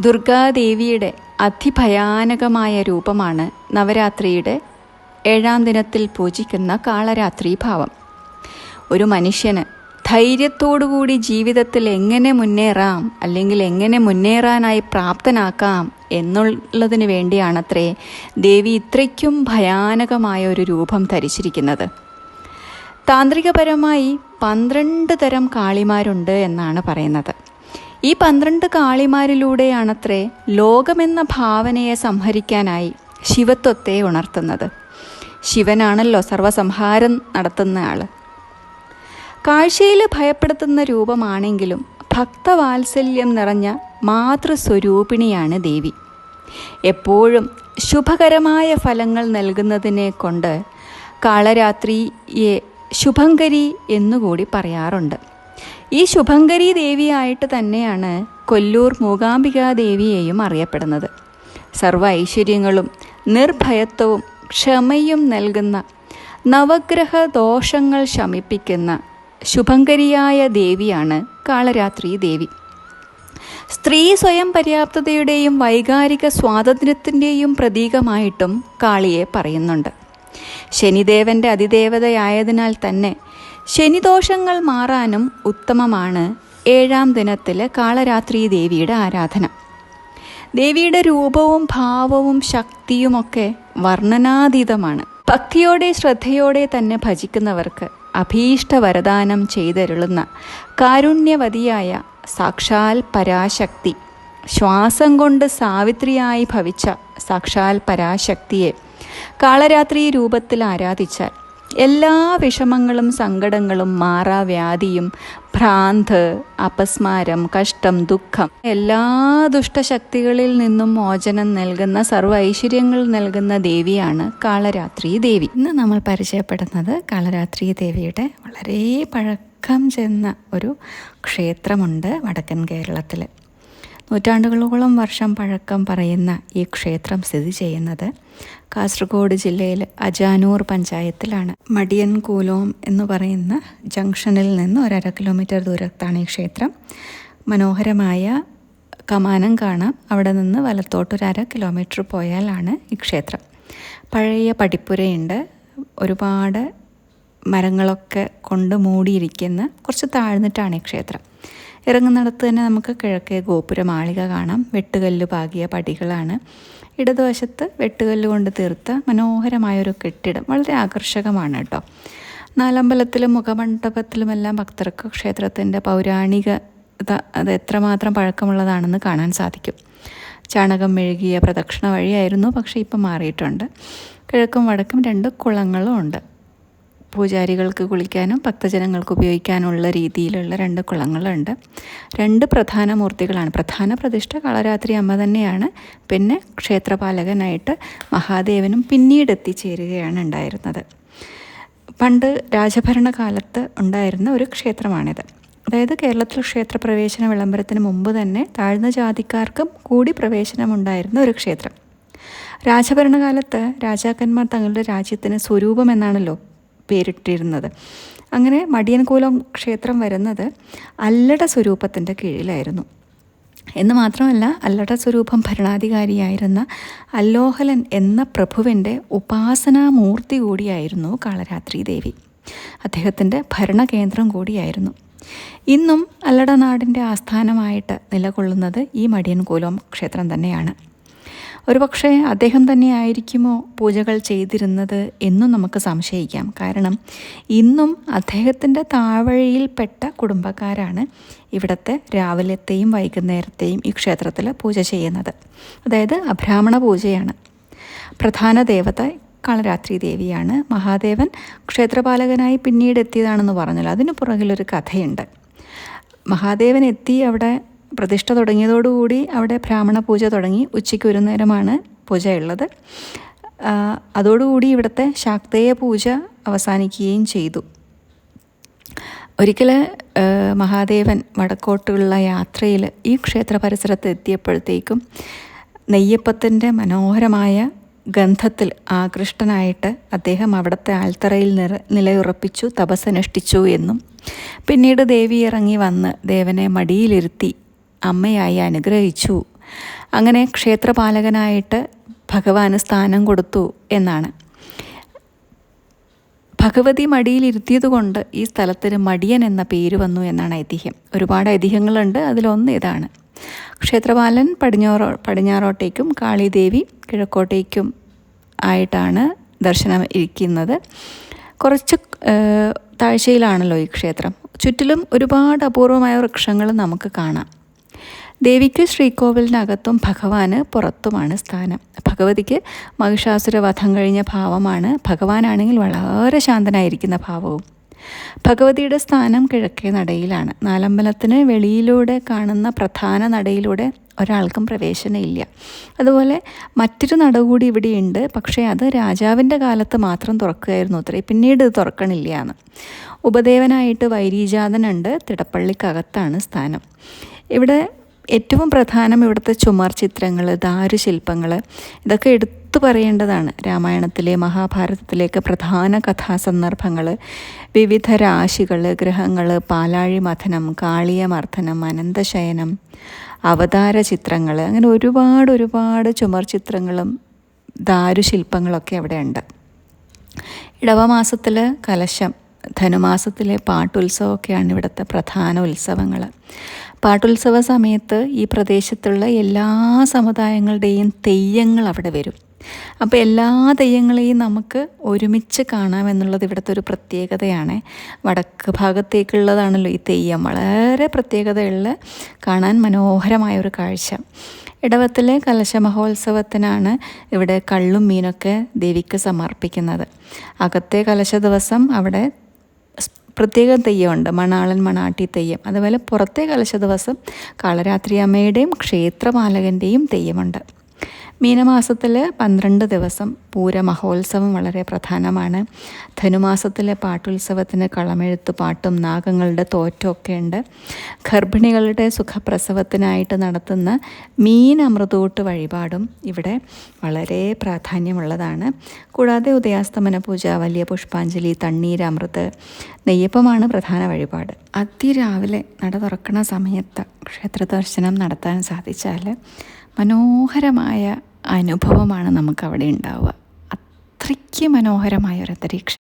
ദുർഗാദേവിയുടെ അതിഭയാനകമായ രൂപമാണ് നവരാത്രിയുടെ ഏഴാം ദിനത്തിൽ പൂജിക്കുന്ന കാളരാത്രി ഭാവം. ഒരു മനുഷ്യന് ധൈര്യത്തോടുകൂടി ജീവിതത്തിൽ എങ്ങനെ മുന്നേറാം അല്ലെങ്കിൽ എങ്ങനെ മുന്നേറാനായി പ്രാപ്തനാക്കാം എന്നുള്ളതിന് വേണ്ടിയാണത്രേ ദേവി ഇത്രയ്ക്കും ഭയാനകമായ ഒരു രൂപം ധരിച്ചിരിക്കുന്നത്. താന്ത്രികപരമായി പന്ത്രണ്ട് തരം കാളിമാരുണ്ട് എന്നാണ് പറയുന്നത്. ഈ പന്ത്രണ്ട് കാളിമാരിലൂടെയാണത്രേ ലോകമെന്ന ഭാവനയെ സംഹരിക്കാനായി ശിവത്വത്തെ ഉണർത്തുന്നത്. ശിവനാണല്ലോ സർവസംഹാരം നടത്തുന്ന ആൾ കാഴ്ചയിൽ ഭയപ്പെടുത്തുന്ന രൂപമാണെങ്കിലും ഭക്തവാത്സല്യം നിറഞ്ഞ മാതൃസ്വരൂപിണിയാണ് ദേവി. എപ്പോഴും ശുഭകരമായ ഫലങ്ങൾ നൽകുന്നതിനെ കൊണ്ട് കാളരാത്രിയെ ശുഭങ്കരി എന്നുകൂടി പറയാറുണ്ട്. ഈ ശുഭങ്കരി ദേവിയായിട്ട് തന്നെയാണ് കൊല്ലൂർ മൂകാംബികാ ദേവിയെയും അറിയപ്പെടുന്നത്. സർവ ഐശ്വര്യങ്ങളും നിർഭയത്വവും ക്ഷമയും നൽകുന്ന നവഗ്രഹ ദോഷങ്ങൾ ശമിപ്പിക്കുന്ന ശുഭങ്കരിയായ ദേവിയാണ് കാളരാത്രി ദേവി. സ്ത്രീ സ്വയം പര്യാപ്തതയുടെയും വൈകാരിക സ്വാതന്ത്ര്യത്തിന്റെയും പ്രതീകമായിട്ടും കാളിയെ പറയുന്നുണ്ട്. ശനിദേവന്റെ അതിദേവതയായതിനാൽ തന്നെ ശനിദോഷങ്ങൾ മാറാനും ഉത്തമമാണ് ഏഴാം ദിനത്തിൽ കാളരാത്രി ദേവിയുടെ ആരാധന. ദേവിയുടെ രൂപവും ഭാവവും ശക്തിയുമൊക്കെ വർണനാതീതമാണ്. ഭക്തിയോടെ ശ്രദ്ധയോടെ തന്നെ ഭജിക്കുന്നവർക്ക് അഭീഷ്ട വരദാനം ചെയ്തരുളുന്ന കാരുണ്യവതിയായ സാക്ഷാൽ പരാശക്തി ശ്വാസം കൊണ്ട് സാവിത്രിയായി ഭവിച്ച സാക്ഷാൽ പരാശക്തിയെ കാളരാത്രി രൂപത്തിൽ ആരാധിച്ചാൽ എല്ലാ വിഷമങ്ങളും സങ്കടങ്ങളും മാറാവ്യാധിയും ഭ്രാന്ത് അപസ്മാരം കഷ്ടം ദുഃഖം എല്ലാ ദുഷ്ടശക്തികളിൽ നിന്നും മോചനം നൽകുന്ന സർവ ഐശ്വര്യങ്ങൾ നൽകുന്ന ദേവിയാണ് കാളരാത്രി ദേവി. ഇന്ന് നമ്മൾ പരിചയപ്പെടുന്നത് കാളരാത്രി ദേവിയുടെ വളരെ പഴക്കം ചെന്ന ഒരു ക്ഷേത്രമുണ്ട് വടക്കൻ കേരളത്തിൽ നൂറ്റാണ്ടുകളോളം വർഷം പഴക്കം പറയുന്ന ഈ ക്ഷേത്രം സ്ഥിതി ചെയ്യുന്നത് കാസർഗോഡ് ജില്ലയിൽ അജാനൂർ പഞ്ചായത്തിലാണ്. മടിയൻ കൂലോം എന്ന് പറയുന്ന ജംഗ്ഷനിൽ നിന്ന് ഒരര കിലോമീറ്റർ ദൂരത്താണ് ഈ ക്ഷേത്രം. മനോഹരമായ കമാനം കാണാം. അവിടെ നിന്ന് വലത്തോട്ടൊരു അര കിലോമീറ്റർ പോയാലാണ് ഈ ക്ഷേത്രം. പഴയ പടിപ്പുരയുണ്ട്. ഒരുപാട് മരങ്ങളൊക്കെ കൊണ്ട് മൂടിയിരിക്കുന്ന കുറച്ച് താഴ്ന്നിട്ടാണ് ഈ ക്ഷേത്രം. ഇറങ്ങുന്നിടത്ത് തന്നെ നമുക്ക് കിഴക്കേ ഗോപുര മാളിക കാണാം. വെട്ടുകല്ല് പാകിയ പടികളാണ്. ഇടതുവശത്ത് വെട്ടുകല്ല് കൊണ്ട് തീർത്ത മനോഹരമായൊരു കെട്ടിടം. വളരെ ആകർഷകമാണ് കേട്ടോ. നാലമ്പലത്തിലും മുഖമണ്ഡപത്തിലുമെല്ലാം ഭക്തർക്ക് ക്ഷേത്രത്തിന്റെ പൗരാണിക അത് എത്രമാത്രം പഴക്കമുള്ളതാണെന്ന് കാണാൻ സാധിക്കും. ചാണകം മെഴുകിയ പ്രദക്ഷിണ വഴിയായിരുന്നു പക്ഷേ ഇപ്പം മാറിയിട്ടുണ്ട്. കിഴക്കും വടക്കും രണ്ട് കുളങ്ങളും ഉണ്ട്. പൂജാരികൾക്ക് കുളിക്കാനും ഭക്തജനങ്ങൾക്ക് ഉപയോഗിക്കാനുള്ള രീതിയിലുള്ള രണ്ട് കുളങ്ങളുണ്ട്. രണ്ട് പ്രധാന മൂർത്തികളാണ്. പ്രധാന പ്രതിഷ്ഠ കളരാത്രി അമ്മ തന്നെയാണ്. പിന്നെ ക്ഷേത്രപാലകനായിട്ട് മഹാദേവനും പിന്നീട് എത്തിച്ചേരുകയാണ് ഉണ്ടായിരുന്നത്. പണ്ട് രാജഭരണകാലത്ത് ഉണ്ടായിരുന്ന ഒരു ക്ഷേത്രമാണിത്. അതായത് കേരളത്തിൽ ക്ഷേത്രപ്രവേശന വിളംബരത്തിന് മുമ്പ് തന്നെ താഴ്ന്ന ജാതിക്കാർക്കും കൂടി പ്രവേശനമുണ്ടായിരുന്ന ഒരു ക്ഷേത്രം. രാജഭരണകാലത്ത് രാജാക്കന്മാർ തങ്ങളുടെ രാജ്യത്തിന് സ്വരൂപം എന്നാണല്ലോ പേരിട്ടിരുന്നത്. അങ്ങനെ മടിയൻകൂലം ക്ഷേത്രം വരുന്നത് അല്ലട സ്വരൂപത്തിന്റെ കീഴിലായിരുന്നു. എന്ന് മാത്രമല്ല അല്ലട സ്വരൂപം ഭരണാധികാരിയായിരുന്ന അല്ലോഹലൻ എന്ന പ്രഭുവിന്റെ ഉപാസനാമൂർത്തി കൂടിയായിരുന്നു കാളരാത്രി ദേവി. അദ്ദേഹത്തിന്റെ ഭരണകേന്ദ്രം കൂടിയായിരുന്നു. ഇന്നും അല്ലട നാടിന്റെ ആസ്ഥാനമായിട്ട് നിലകൊള്ളുന്നത് ഈ മടിയൻകൂലം ക്ഷേത്രം തന്നെയാണ്. ഒരുപക്ഷെ അദ്ദേഹം തന്നെ ആയിരിക്കുമോ പൂജകൾ ചെയ്തിരുന്നത് എന്നും നമുക്ക് സംശയിക്കാം. കാരണം ഇന്നും അദ്ദേഹത്തിന്റെ താവഴിയിൽപ്പെട്ട കുടുംബക്കാരാണ് ഇവിടുത്തെ രാവിലത്തെയും വൈകുന്നേരത്തെയും ഈ ക്ഷേത്രത്തിൽ പൂജ ചെയ്യുന്നത്. അതായത് അബ്രാഹ്മണ പൂജയാണ്. പ്രധാന ദേവത കാളരാത്രി ദേവിയാണ്. മഹാദേവൻ ക്ഷേത്രപാലകനായി പിന്നീട് എത്തിയതാണെന്ന് പറഞ്ഞല്ലോ. അതിന് പുറകിലൊരു കഥയുണ്ട്. മഹാദേവൻ എത്തി അവിടെ പ്രതിഷ്ഠ തുടങ്ങിയതോടുകൂടി അവിടെ ബ്രാഹ്മണ പൂജ തുടങ്ങി. ഉച്ചയ്ക്ക് ഒരു നേരമാണ് പൂജയുള്ളത് അതോടുകൂടി ഇവിടുത്തെ ശാക്തേയ പൂജ അവസാനിക്കുകയും ചെയ്തു. ഒരിക്കൽ മഹാദേവൻ വടക്കോട്ടുള്ള യാത്രയിൽ ഈ ക്ഷേത്ര പരിസരത്ത് എത്തിയപ്പോഴത്തേക്കും നെയ്യപ്പത്തിന്റെ മനോഹരമായ ഗന്ധത്തിൽ ആകൃഷ്ടനായിട്ട് അദ്ദേഹം അവിടുത്തെ ആൽത്തറയിൽ നിറ നിലയുറപ്പിച്ചു തപസ്സനുഷ്ഠിച്ചു എന്നും. പിന്നീട് ദേവി ഇറങ്ങി വന്ന് ദേവനെ മടിയിലിരുത്തി അമ്മയായി അനുഗ്രഹിച്ചു. അങ്ങനെ ക്ഷേത്രപാലകനായിട്ട് ഭഗവാന് സ്ഥാനം കൊടുത്തു എന്നാണ്. ഭഗവതി മടിയിലിരുത്തിയതുകൊണ്ട് ഈ സ്ഥലത്തിന് മടിയൻ എന്ന പേര് വന്നു എന്നാണ് ഐതിഹ്യം. ഒരുപാട് ഐതിഹ്യങ്ങളുണ്ട് അതിലൊന്ന് ഇതാണ്. ക്ഷേത്രപാലൻ പടിഞ്ഞാറോ പടിഞ്ഞാറോട്ടേക്കും കാളിദേവി കിഴക്കോട്ടേക്കും ആയിട്ടാണ് ദർശനം ഇരിക്കുന്നത്. കുറച്ച് താഴ്ചയിലാണല്ലോ ഈ ക്ഷേത്രം. ചുറ്റിലും ഒരുപാട് അപൂർവമായ വൃക്ഷങ്ങൾ നമുക്ക് കാണാം. ദേവിക്ക് ശ്രീകോവിലിനകത്തും ഭഗവാന് പുറത്തുമാണ് സ്ഥാനം. ഭഗവതിക്ക് മഹിഷാസുര വധം കഴിഞ്ഞ ഭാവമാണ്. ഭഗവാനാണെങ്കിൽ വളരെ ശാന്തനായിരിക്കുന്ന ഭാവവും. ഭഗവതിയുടെ സ്ഥാനം കിഴക്കേ നടയിലാണ്. നാലമ്പലത്തിന് വെളിയിലൂടെ കാണുന്ന പ്രധാന നടയിലൂടെ ഒരാൾക്കും പ്രവേശനമില്ല. അതുപോലെ മറ്റൊരു നട കൂടി ഇവിടെയുണ്ട്. പക്ഷേ അത് രാജാവിന്റെ കാലത്ത് മാത്രം തുറക്കുകയായിരുന്നു. അത്രേ പിന്നീട് ഇത് തുറക്കണില്ല എന്ന്. ഉപദേവനായിട്ട് വൈരീജാതനുണ്ട് തിടപ്പള്ളിക്കകത്താണ് സ്ഥാനം. ഇവിടെ ഏറ്റവും പ്രധാനം ഇവിടുത്തെ ചുമർ ചിത്രങ്ങൾ ദാരുശില്പങ്ങൾ ഇതൊക്കെ എടുത്തു പറയേണ്ടതാണ്. രാമായണത്തിലെ മഹാഭാരതത്തിലേക്ക് പ്രധാന കഥാസന്ദർഭങ്ങൾ. വിവിധ രാശികൾ ഗ്രഹങ്ങൾ പാലാഴി മഥനം കാളിയമർദ്ദനം അനന്തശയനം അവതാര ചിത്രങ്ങൾ അങ്ങനെ ഒരുപാട് ഒരുപാട് ചുമർ ചിത്രങ്ങളും ദാരുശില്പങ്ങളൊക്കെ അവിടെ ഉണ്ട് ഇടവമാസത്തിൽ കലശം ധനുമാസത്തിലെ പാട്ടുത്സവമൊക്കെയാണ് ഇവിടുത്തെ പ്രധാന ഉത്സവങ്ങൾ. പാട്ടുത്സവ സമയത്ത് ഈ പ്രദേശത്തുള്ള എല്ലാ സമുദായങ്ങളുടെയും തെയ്യങ്ങൾ അവിടെ വരും. അപ്പോൾ എല്ലാ തെയ്യങ്ങളെയും നമുക്ക് ഒരുമിച്ച് കാണാമെന്നുള്ളത് ഇവിടുത്തെ ഒരു പ്രത്യേകതയാണ്. വടക്ക് ഭാഗത്തേക്കുള്ളതാണല്ലോ ഈ തെയ്യം. വളരെ പ്രത്യേകതയുള്ള കാണാൻ മനോഹരമായ ഒരു കാഴ്ച. ഇടവത്തിലെ കലശ മഹോത്സവത്തിനാണ് ഇവിടെ കള്ളും മീനൊക്കെ ദേവിക്ക് സമർപ്പിക്കുന്നത്. അകത്തെ കലശ ദിവസം അവിടെ പ്രത്യേക തെയ്യമുണ്ട്. മണാളൻ മണാട്ടി തെയ്യം. അതുപോലെ പുറത്തെ കലശ ദിവസം കാളരാത്രി അമ്മയുടെയും ക്ഷേത്രപാലകന്റെയും തെയ്യമുണ്ട്. മീനമാസത്തിൽ പന്ത്രണ്ട് ദിവസം പൂരമഹോത്സവം വളരെ പ്രധാനമാണ്. ധനുമാസത്തിലെ പാട്ടുത്സവത്തിന് കളമെഴുത്ത് പാട്ടും നാഗങ്ങളുടെ തോറ്റമൊക്കെ ഉണ്ട്. ഗർഭിണികളുടെ സുഖപ്രസവത്തിനായിട്ട് നടത്തുന്ന മീൻ അമൃതൂട്ട് വഴിപാടും ഇവിടെ വളരെ പ്രാധാന്യമുള്ളതാണ്. കൂടാതെ ഉദയാസ്തമന പൂജ വലിയ പുഷ്പാഞ്ജലി തണ്ണീരമൃത് നെയ്യപ്പമാണ് പ്രധാന വഴിപാട്. അതിരാവിലെ നട തുറക്കണ സമയത്ത് ക്ഷേത്ര ദർശനം നടത്താൻ സാധിച്ചാൽ മനോഹരമായ അനുഭവമാണ് നമുക്കവിടെ ഉണ്ടാവുക. അത്രയ്ക്ക് മനോഹരമായ ഒരു അന്തരീക്ഷം